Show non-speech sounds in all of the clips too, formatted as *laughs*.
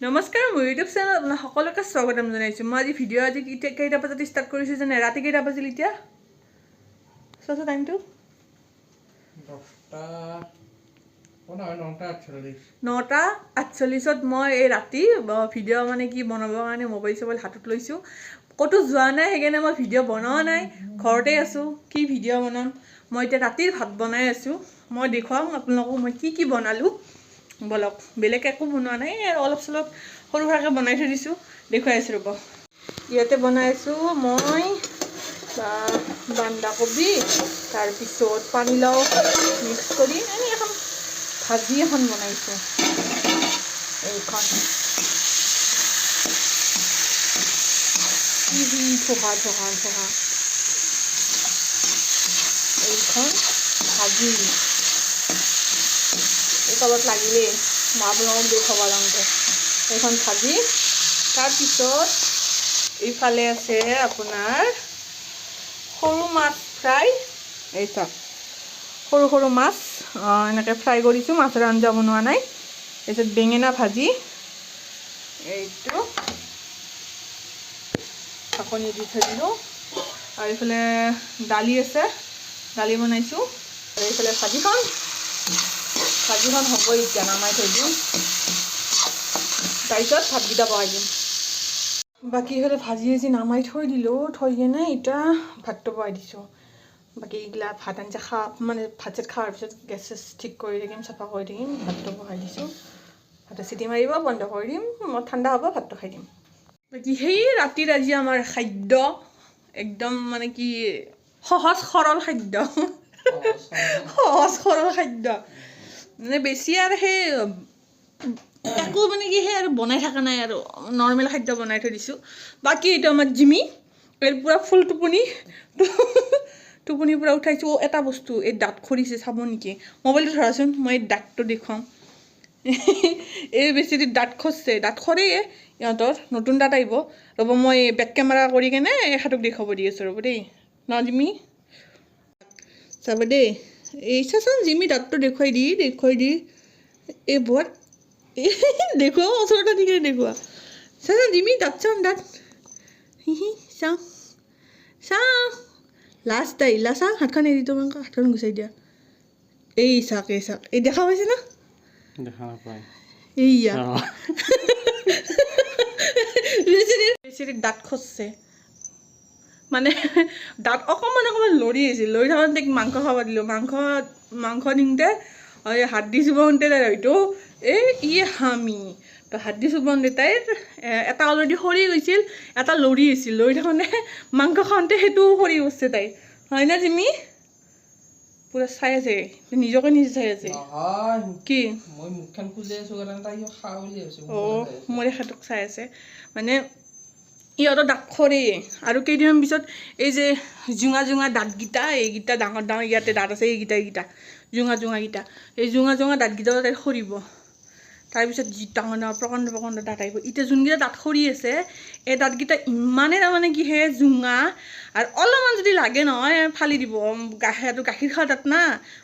নমস্কাৰ মোৰ ইউটিউব চেনেলত আপোনাক সকলোকে স্বাগতম জনাইছোঁ। মই আজি ভিডিঅ' আজি কেতিয়া কেইটা বজাত ষ্টাৰ্ট কৰিছোঁ জানে? ৰাতি কেইটা বাজিল এতিয়া? চোৱাচোন টাইমটো নটা আঠচল্লিছ। নটা আঠচল্লিছত মই এই ৰাতি ভিডিঅ' মানে কি বনাবৰ কাৰণে মোবাইল চোবাইল হাতত লৈছোঁ। ক'তো যোৱা নাই সেইকাৰণে মই ভিডিঅ' বনোৱা নাই। ঘৰতে আছোঁ। কি ভিডিঅ' বনাম? মই এতিয়া ৰাতিৰ ভাত বনাই আছোঁ। মই দেখুৱাম আপোনালোকক মই কি কি বনালোঁ। বলক, বেলেগ একো বনোৱা নাই অলপ চলপ সৰু সুৰাকৈ বনাই থৈ দিছোঁ, দেখুৱাই আছোঁ ৰ'ব। ইয়াতে বনাইছোঁ মই, বা- বন্ধাকবি, তাৰপিছত পানীলাও মিক্স কৰি এনেই এখন ভাজি এখন বনাইছোঁ এইখন। থোহা থোহা থোহা এইখন ভাজি। তলত লাগিলেই মই আপোনালোকক দেখুৱাব যাওঁতে এইখন ভাজি তাৰপিছত এইফালে আছে আপোনাৰ সৰু মাছ ফ্ৰাই। এই চাওক সৰু সৰু মাছ এনেকৈ ফ্ৰাই কৰিছোঁ, মাছৰ আঞ্জা বনোৱা নাই। তাৰপিছত বেঙেনা ভাজি। এইটো ঢাকনি দি থৈ দিলোঁ। আৰু এইফালে দালি আছে, দালি বনাইছোঁ। আৰু এইফালে ভাজিখন। ভাজিখন হ'ব এতিয়া নমাই থৈ দিওঁ। তাৰপিছত ভাতকেইটা বহাই দিম। বাকী হ'লে ভাজি আজি নামাই থৈ দিলোঁ থৈ কিনে এতিয়া ভাতটো বহাই দিছোঁ। বাকী এইগিলা ভাত আঞ্জা খা মানে ভাত চাত খোৱাৰ পিছত গেছ চেছ ঠিক কৰি থাকিম চাফা কৰি থাকিম ভাতটো বহাই দিছোঁ। ভাতে চিটি মাৰিব বন্ধ কৰি দিম মই ঠাণ্ডা হ'ব ভাতটো খাই দিম। বাকী সেই ৰাতিৰ আজি আমাৰ খাদ্য একদম মানে কি সহজ সৰল খাদ্য। সহজ সৰল খাদ্য। মানে বেছি আৰু সেই একো মানে কি সেই আৰু বনাই থকা নাই আৰু নৰ্মেল খাদ্য বনাই থৈ দিছোঁ। বাকী এইটো আমাৰ জিমি এই পূৰা ফুল টোপনি *laughs* টোপনিৰ পৰা উঠাইছোঁ। অ' এটা বস্তু, এই দাঁত খৰিছে, চাব নেকি? মোবাইলটো ধৰাচোন, মই এই দাঁতটো দেখুৱাম *laughs* এই বেছি দাঁত খচছে, দাঁত খৰেই ইহঁতৰ, নতুন দাঁত আহিব। ৰ'ব, মই বেক কেমেৰা কৰি কেনে এখেতক দেখুৱাব দি আছোঁ, ৰ'ব দেই। ন, জিমি? চাব দেই। এই চাচোন জিমি দাঁতটো দেখুৱাই দি দেখুৱাই দি। এই বৰ এই দেখুৱা ওচৰতে দি দেখুৱা চাচোন জিমি দাঁত চাওঁ দাঁত হি হি চাওঁ চাওঁ লাষ্ট আহিলা চাওঁ হাতখন এৰি তোমাক হাতখন গুচাই দিয়া। এই চাওক এই চাওক এই দেখা পাইছে না? দেখা নাপায়। এইয়া। *laughs* বেছিৰি দাঁত খচছে। মানে দাঁত অকণমান অকণমান লৰি আহিছিল। লৰি থাকোঁতে তাইক মাংস খাব দিলোঁ। মাংস মাংস দিওঁতে হাত দি চুবাওঁতে তাই হয়তো এই ই হামি। তো হাত দি চুবাওঁতে তাইৰ এটা অলৰেডি সৰি গৈছিল এটা লৰি আছিল লৰি থাকোঁতে মাংস খাওঁতে সেইটোও সৰি গৈছে তাই হয় না জিমি? পূৰা চাই আছে। নিজকে নিজে চাই আছে। কি? মই মুখখন খুলি আছোঁ কাৰণে তাই কিবা খা বুলি ভাবিছোঁ। অঁ মোৰ এখেতক চাই আছে। মানে ইহঁতৰ দাঁত খৰেই আৰু কেইদিনমান পিছত এই যে জোঙা জোঙা দাঁতকেইটা এইকেইটা ডাঙৰ ডাঙৰ ইয়াতে দাঁত আছে এইকেইটা এইকেইটা জোঙা জোঙাকেইটা এই জোঙা জোঙা দাঁতকেইটাও তাই সৰিব। তাৰপিছত যি ডাঙৰ ডাঙৰ, প্ৰকাণ্ড প্ৰকাণ্ড দাঁত আহিব। এতিয়া যোনকেইটা দাঁত সৰি আছে, এই দাঁতকেইটা ইমানেই তাৰমানে কি হে জোঙা আৰু অলপমান যদি লাগে নহয় ফালি দিব। গাখীৰটো গাখীৰ খোৱা দাঁত না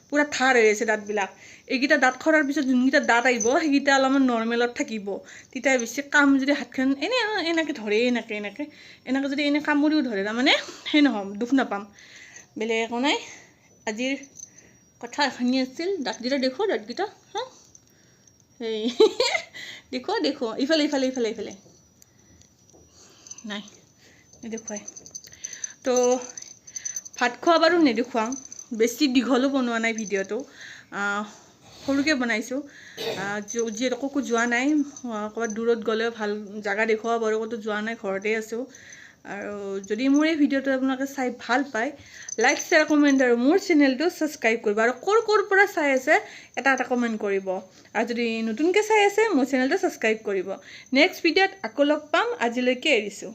পূৰা ঠাৰ হৈ আছে দাঁতবিলাক। এইকেইটা দাঁত খৰাৰ পিছত যোনকেইটা দাঁত আহিব সেইকেইটা অলপমান নৰ্মেলত থাকিব। তেতিয়া বেছি কাম যদি হাতখন এনেই এনেকৈ ধৰে এনেকৈ এনেকৈ। এনেকৈ যদি এনে কামুৰিও ধৰে তাৰমানে সেই নহ'ম দুখ নাপাম। বেলেগ একো নাই। আজিৰ কথা এখনি আছিল। দাঁতকেইটা দেখুৱা দাঁতকেইটা হা? এই *laughs* দেখুৱা দেখুৱা ইফালে ইফালে ইফালে ইফালে। নাই নেদেখুৱাই। তো ভাত খোৱা বাৰু নেদেখুৱাম বেছি দীঘলো বনোৱা নাই ভিডিঅ'টো। সৰুকৈ বনাইছোঁ। যিহেতু ক'তো যোৱা নাই ক'ৰবাত দূৰত গ'লেও ভাল জেগা দেখুৱাব পাৰোঁ ক'তো যোৱা নাই ঘৰতে আছোঁ। আৰু যদি মোৰ এই ভিডিঅ'টো আপোনালোকে চাই ভাল পায় লাইক শ্বেয়াৰ কমেণ্ট আৰু মোৰ চেনেলটো ছাবস্ক্ৰাইব কৰিব আৰু ক'ৰ ক'ৰ পৰা চাই আছে এটা এটা কমেণ্ট কৰিব। আৰু যদি নতুনকৈ চাই আছে মোৰ চেনেলটো ছাবস্ক্ৰাইব কৰিব। নেক্সট ভিডিঅ'ত আকৌ লগ পাম আজিলৈকে এৰিছোঁ।